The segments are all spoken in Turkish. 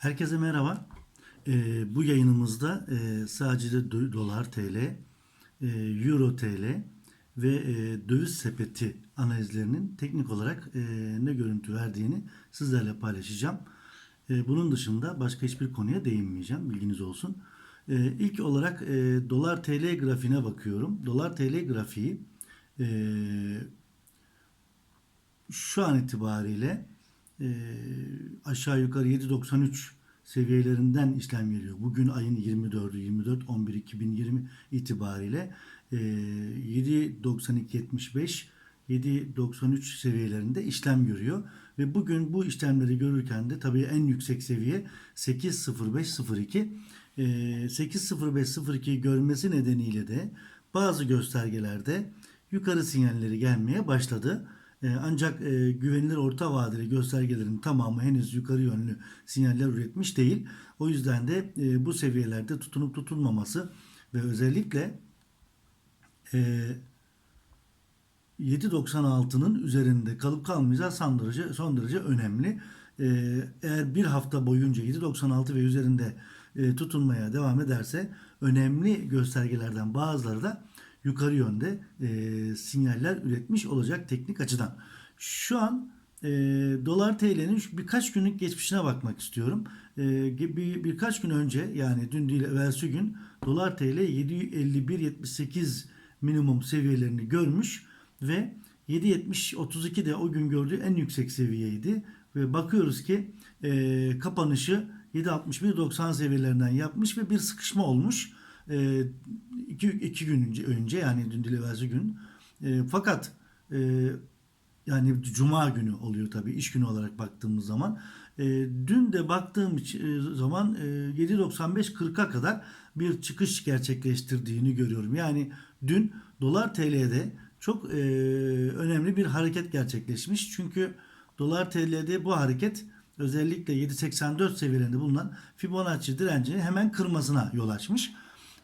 Herkese merhaba. Ee, bu yayınımızda e, sadece de do- dolar TL, e, euro TL ve e, döviz sepeti analizlerinin teknik olarak e, ne görüntü verdiğini sizlerle paylaşacağım. E, bunun dışında başka hiçbir konuya değinmeyeceğim. Bilginiz olsun. E, ilk olarak e, dolar TL grafiğine bakıyorum. Dolar TL grafiği e, şu an itibariyle e, aşağı yukarı 7.93 seviyelerinden işlem görüyor. Bugün ayın 24'ü 24 11 2020 itibariyle e, 7.92.75 7.93 seviyelerinde işlem görüyor ve bugün bu işlemleri görürken de tabii en yüksek seviye 8.05.02 e, 8.05.02 görmesi nedeniyle de bazı göstergelerde yukarı sinyalleri gelmeye başladı. E, Ancak e, güvenilir orta vadeli göstergelerin tamamı henüz yukarı yönlü sinyaller üretmiş değil. O yüzden de e, bu seviyelerde tutunup tutulmaması ve özellikle e, 7.96'nın üzerinde kalıp kalmayacağı son derece, son derece önemli. Eğer bir hafta boyunca 7.96 ve üzerinde tutunmaya devam ederse önemli göstergelerden bazıları da yukarı yönde e, sinyaller üretmiş olacak teknik açıdan. Şu an e, dolar TL'nin birkaç günlük geçmişine bakmak istiyorum. E, bir, birkaç gün önce yani dün değil evvelsi gün dolar TL 751.78 minimum seviyelerini görmüş ve 7.70-32 de o gün gördüğü en yüksek seviyeydi. Ve bakıyoruz ki e, kapanışı 7.61-90 seviyelerinden yapmış ve bir sıkışma olmuş. E, iki, iki gün önce, önce yani dün değil gün. E, fakat e, yani cuma günü oluyor tabii iş günü olarak baktığımız zaman. E, dün de baktığım e, zaman e, 7.95-40'a kadar bir çıkış gerçekleştirdiğini görüyorum. Yani dün dolar TL'de çok e, önemli bir hareket gerçekleşmiş. Çünkü dolar TL'de bu hareket özellikle 7.84 seviyelerinde bulunan Fibonacci direncini hemen kırmasına yol açmış.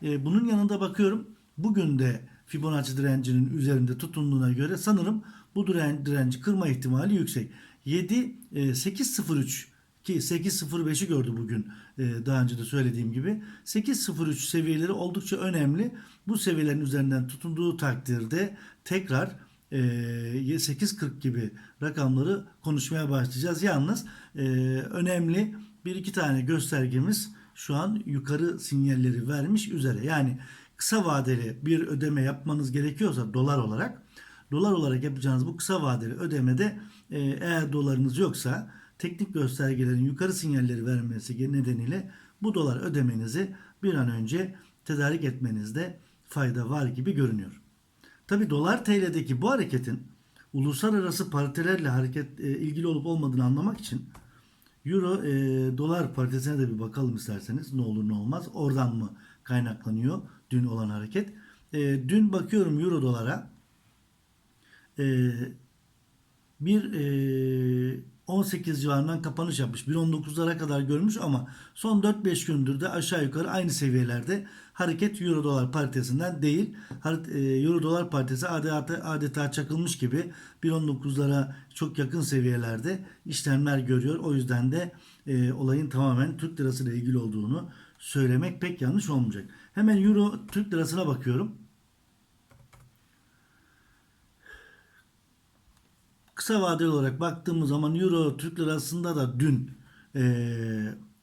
E, bunun yanında bakıyorum bugün de Fibonacci direncinin üzerinde tutunduğuna göre sanırım bu diren, direnci kırma ihtimali yüksek. 7 e, 803 ki 8.05'i gördü bugün e, daha önce de söylediğim gibi. 8.03 seviyeleri oldukça önemli. Bu seviyelerin üzerinden tutunduğu takdirde tekrar e, 8.40 gibi rakamları konuşmaya başlayacağız. Yalnız e, önemli bir iki tane göstergemiz şu an yukarı sinyalleri vermiş üzere. Yani kısa vadeli bir ödeme yapmanız gerekiyorsa dolar olarak dolar olarak yapacağınız bu kısa vadeli ödemede e, eğer dolarınız yoksa teknik göstergelerin yukarı sinyalleri vermesi nedeniyle bu dolar ödemenizi bir an önce tedarik etmenizde fayda var gibi görünüyor. Tabi dolar TL'deki bu hareketin uluslararası paritelerle hareket e, ilgili olup olmadığını anlamak için Euro e, dolar paritesine de bir bakalım isterseniz ne olur ne olmaz. Oradan mı kaynaklanıyor dün olan hareket? E, dün bakıyorum Euro dolara e, bir e, 18 civarından kapanış yapmış. 1.19'lara kadar görmüş ama son 4-5 gündür de aşağı yukarı aynı seviyelerde hareket Euro dolar paritesinden değil. E, Euro dolar paritesi adeta, adeta çakılmış gibi 1.19'lara çok yakın seviyelerde işlemler görüyor. O yüzden de e, olayın tamamen Türk lirası ile ilgili olduğunu söylemek pek yanlış olmayacak. Hemen Euro Türk lirasına bakıyorum. Kısa vadeli olarak baktığımız zaman Euro Türk Lirası'nda da dün e,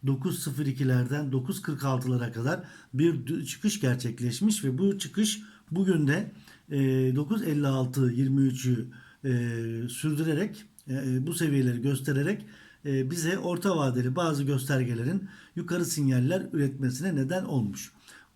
9.02'lerden 9.46'lara kadar bir çıkış gerçekleşmiş ve bu çıkış bugün de e, 9.56-23'ü e, sürdürerek e, bu seviyeleri göstererek e, bize orta vadeli bazı göstergelerin yukarı sinyaller üretmesine neden olmuş.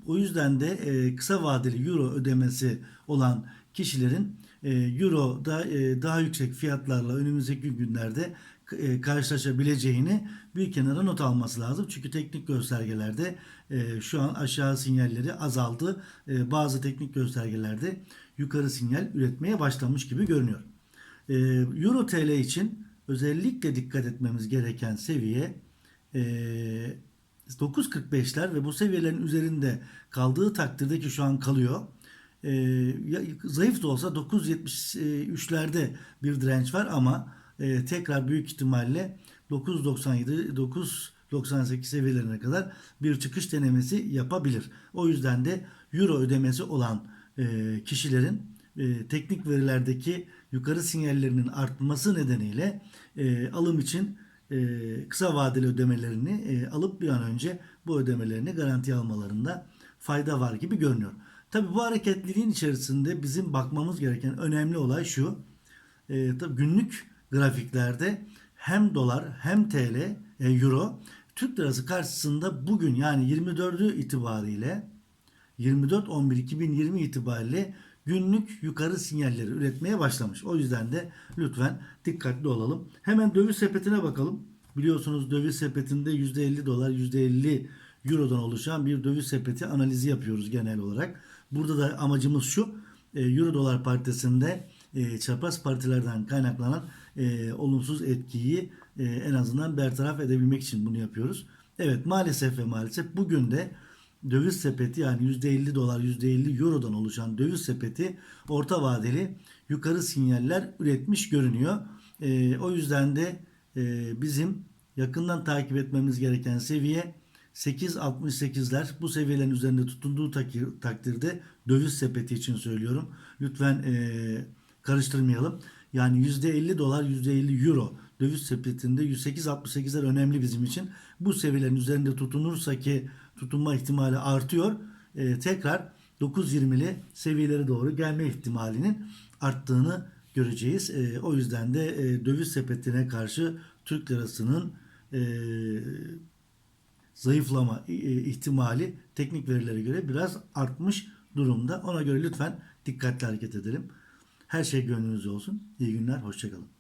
O yüzden de e, kısa vadeli euro ödemesi olan kişilerin e, euroda e, daha yüksek fiyatlarla önümüzdeki günlerde e, karşılaşabileceğini bir kenara not alması lazım. Çünkü teknik göstergelerde e, şu an aşağı sinyalleri azaldı. E, bazı teknik göstergelerde yukarı sinyal üretmeye başlamış gibi görünüyor. E, Euro TL için özellikle dikkat etmemiz gereken seviye e, 9.45'ler ve bu seviyelerin üzerinde kaldığı takdirde ki şu an kalıyor. E, zayıf da olsa 9.73'lerde bir direnç var ama e, tekrar büyük ihtimalle 9.97 9 98 seviyelerine kadar bir çıkış denemesi yapabilir. O yüzden de euro ödemesi olan e, kişilerin e, teknik verilerdeki yukarı sinyallerinin artması nedeniyle e, alım için kısa vadeli ödemelerini e, alıp bir an önce bu ödemelerini garantiye almalarında fayda var gibi görünüyor. Tabi bu hareketliliğin içerisinde bizim bakmamız gereken önemli olay şu. E, tabii günlük grafiklerde hem dolar hem TL, e, euro Türk lirası karşısında bugün yani 24'ü itibariyle 24-11-2020 itibariyle günlük yukarı sinyalleri üretmeye başlamış. O yüzden de lütfen dikkatli olalım. Hemen döviz sepetine bakalım. Biliyorsunuz döviz sepetinde %50 dolar, %50 eurodan oluşan bir döviz sepeti analizi yapıyoruz genel olarak. Burada da amacımız şu. e, Euro dolar paritesinde e, çapraz partilerden kaynaklanan e, olumsuz etkiyi en azından bertaraf edebilmek için bunu yapıyoruz. Evet maalesef ve maalesef bugün de döviz sepeti yani %50 dolar %50 eurodan oluşan döviz sepeti orta vadeli yukarı sinyaller üretmiş görünüyor. E, o yüzden de e, bizim yakından takip etmemiz gereken seviye 8.68'ler bu seviyelerin üzerinde tutunduğu takdirde döviz sepeti için söylüyorum. Lütfen e, karıştırmayalım. Yani %50 dolar %50 euro döviz sepetinde 108.68'ler önemli bizim için. Bu seviyelerin üzerinde tutunursa ki tutunma ihtimali artıyor. E, tekrar 9.20'li seviyelere doğru gelme ihtimalinin arttığını göreceğiz. E, o yüzden de e, döviz sepetine karşı Türk lirasının e, zayıflama e, ihtimali teknik verilere göre biraz artmış durumda. Ona göre lütfen dikkatli hareket edelim. Her şey gönlünüzce olsun. İyi günler, hoşçakalın.